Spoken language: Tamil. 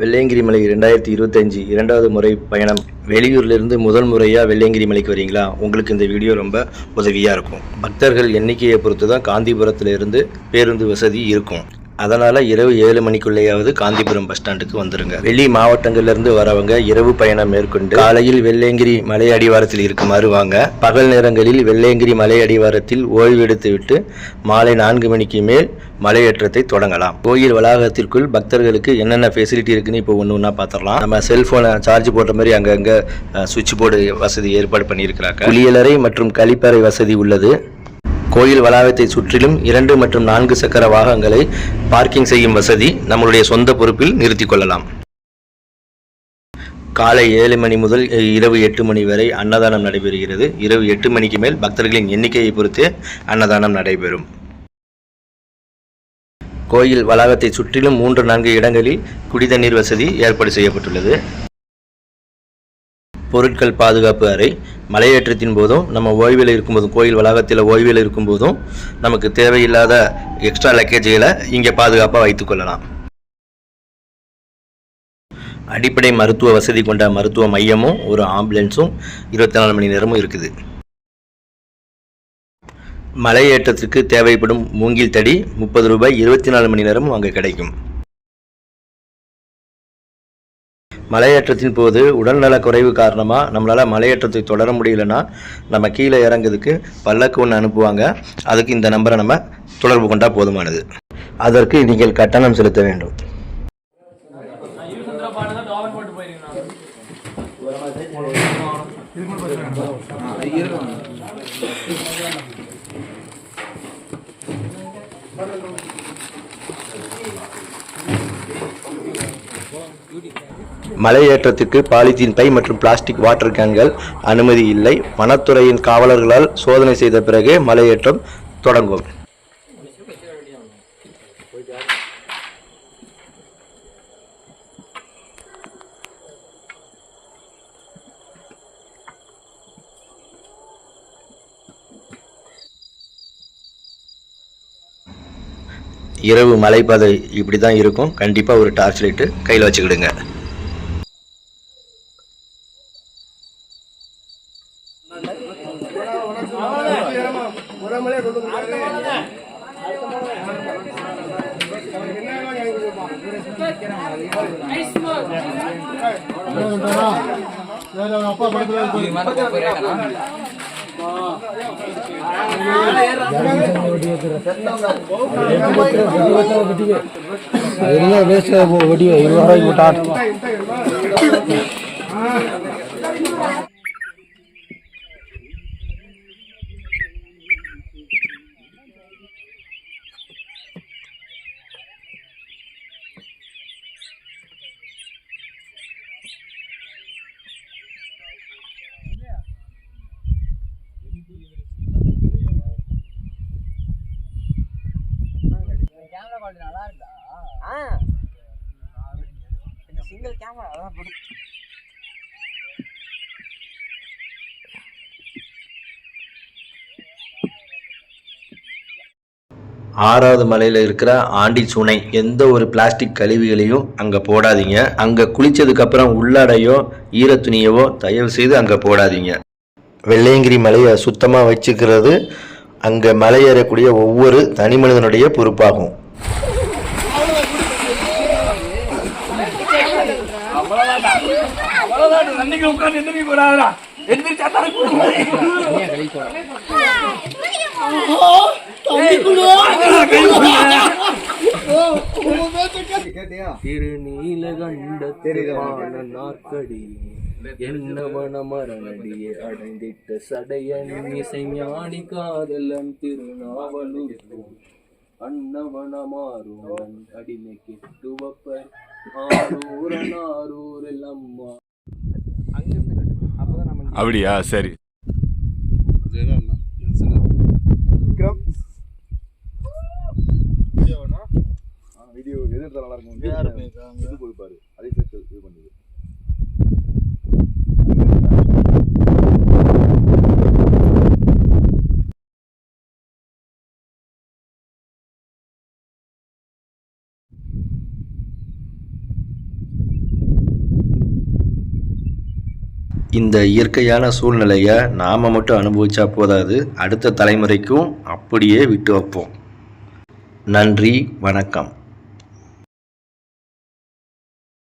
வெள்ளையங்கிரி மலை ரெண்டாயிரத்தி இருபத்தஞ்சி இரண்டாவது முறை பயணம். வெளியூர்லேருந்து முதல் முறையாக வெள்ளையங்கிரி மலைக்கு வரீங்களா? உங்களுக்கு இந்த வீடியோ ரொம்ப உதவியாக இருக்கும். பக்தர்கள் எண்ணிக்கையை பொறுத்து தான் காந்திபுரத்திலிருந்து பேருந்து வசதி இருக்கும். அதனால் இரவு ஏழு மணிக்குள்ளேயாவது காந்திபுரம் பஸ் ஸ்டாண்டுக்கு வந்துருங்க. வெளி மாவட்டங்கள்லேருந்து வரவங்க இரவு பயணம் மேற்கொண்டு காலையில் வெள்ளையங்கிரி மலை அடிவாரத்தில் இருக்குமாறு வாங்க. பகல் நேரங்களில் வெள்ளையங்கிரி மலை அடிவாரத்தில் ஓய்வு எடுத்துவிட்டு மாலை நான்கு மணிக்கு மேல் மலையேற்றத்தை தொடங்கலாம். கோயில் வளாகத்திற்குள் பக்தர்களுக்கு என்னென்ன ஃபெசிலிட்டி இருக்குன்னு இப்போ ஒன்று ஒன்றா பார்த்துடலாம். நம்ம செல்ஃபோனை சார்ஜ் போடுற மாதிரி அங்கங்கே சுவிட்ச் போர்டு வசதி ஏற்பாடு பண்ணியிருக்கிறாங்க. குளியலறை மற்றும் கழிப்பறை வசதி உள்ளது. கோயில் வளாகத்தை சுற்றிலும் இரண்டு மற்றும் நான்கு சக்கர வாகனங்களை பார்க்கிங் செய்யும் வசதி நம்மளுடைய சொந்த பொறுப்பில் நிறுத்தி கொள்ளலாம். காலை ஏழு மணி முதல் இரவு எட்டு மணி வரை அன்னதானம் நடைபெறுகிறது. இரவு எட்டு மணிக்கு மேல் பக்தர்களின் எண்ணிக்கையை பொறுத்தே அன்னதானம் நடைபெறும். கோயில் வளாகத்தை சுற்றிலும் மூன்று நான்கு இடங்களில் குடிதண்ணீர் வசதி ஏற்பாடு செய்யப்பட்டுள்ளது. பொருட்கள் பாதுகாப்பு அறை மலையேற்றத்தின் போதும் நம்ம ஓய்வில் இருக்கும்போதும் கோயில் வளாகத்தில் ஓய்வில் இருக்கும்போதும் நமக்கு தேவையில்லாத எக்ஸ்ட்ரா லக்கேஜுகளை இங்கே பாதுகாப்பாக வைத்துக்கொள்ளலாம் அடிப்படை மருத்துவ வசதி கொண்ட மருத்துவ மையமும் ஒரு ஆம்புலன்ஸும் இருபத்தி நாலு மணி நேரமும் இருக்குது. மலையேற்றத்திற்கு தேவைப்படும் மூங்கில் தடி முப்பது ரூபாய் இருபத்தி நாலு மணி நேரமும் அங்கே கிடைக்கும். மலையேற்றத்தின் போது உடல்நலக் குறைவு காரணமாக நம்மளால் மலையேற்றத்தை தொடர முடியலன்னா நம்ம கீழே இறங்குறதுக்கு பல்லக்கு ஒன்று அனுப்புவாங்க. அதுக்கு இந்த நம்பரை நம்ம தொடர்பு கொண்டால் போதுமானது. அதற்கு நீங்கள் கட்டணம் செலுத்த வேண்டும். மலையேற்றத்திற்கு பாலித்தீன் பை மற்றும் பிளாஸ்டிக் வாட்டர் கேன்கள் அனுமதி இல்லை. வனத்துறையின் காவலர்களால் சோதனை செய்த பிறகே மலையேற்றம் தொடங்கும். இரவு மலைப்பாதை இப்படி தான் இருக்கும். கண்டிப்பாக ஒரு டார்ச் லைட்டு கையில் வச்சுக்கிடுங்க. நேரமா முறைமலே கொண்டு வந்தாரு அப்பா படத்துல வடிவே குவாலிட்டி நல்லா இருக்கா ஆ. இந்த சிங்கிள் கேமரா அதான் பிடிக்கும் ஆறாவது மலையில் இருக்கிற ஆண்டி சுனை எந்த ஒரு பிளாஸ்டிக் கழிவுகளையும் அங்கே போடாதீங்க. அங்கே குளிச்சதுக்கப்புறம் உள்ளடையோ ஈரத்துணியவோ தயவு செய்து அங்கே போடாதீங்க. வெள்ளையங்கிரி மலையை சுத்தமாக வச்சுக்கிறது அங்கே மலையேறக்கூடிய ஒவ்வொரு தனி மனிதனுடைய பொறுப்பாகும். திருநீலகண்டத்திற்கான நாற்கடி என்னவன மரணடியே அடைந்திட்ட சடையன் இசை ஞானி காதலன் திருநாவலூர். அன்னவன மாறுவன் அடிமை கெட்டுவப்பர் அப்படியா? சரி. வீடியோ எது எடுத்தா நல்லா இருக்கும். இது கொடுப்பாரு? அதே சேர்த்து இது பண்ணுது இந்த இயற்கையான சூழ்நிலையை நாம் மட்டும் அனுபவிச்சா போதாது. அடுத்த தலைமுறைக்கும் அப்படியே விட்டு வைப்போம். நன்றி வணக்கம்.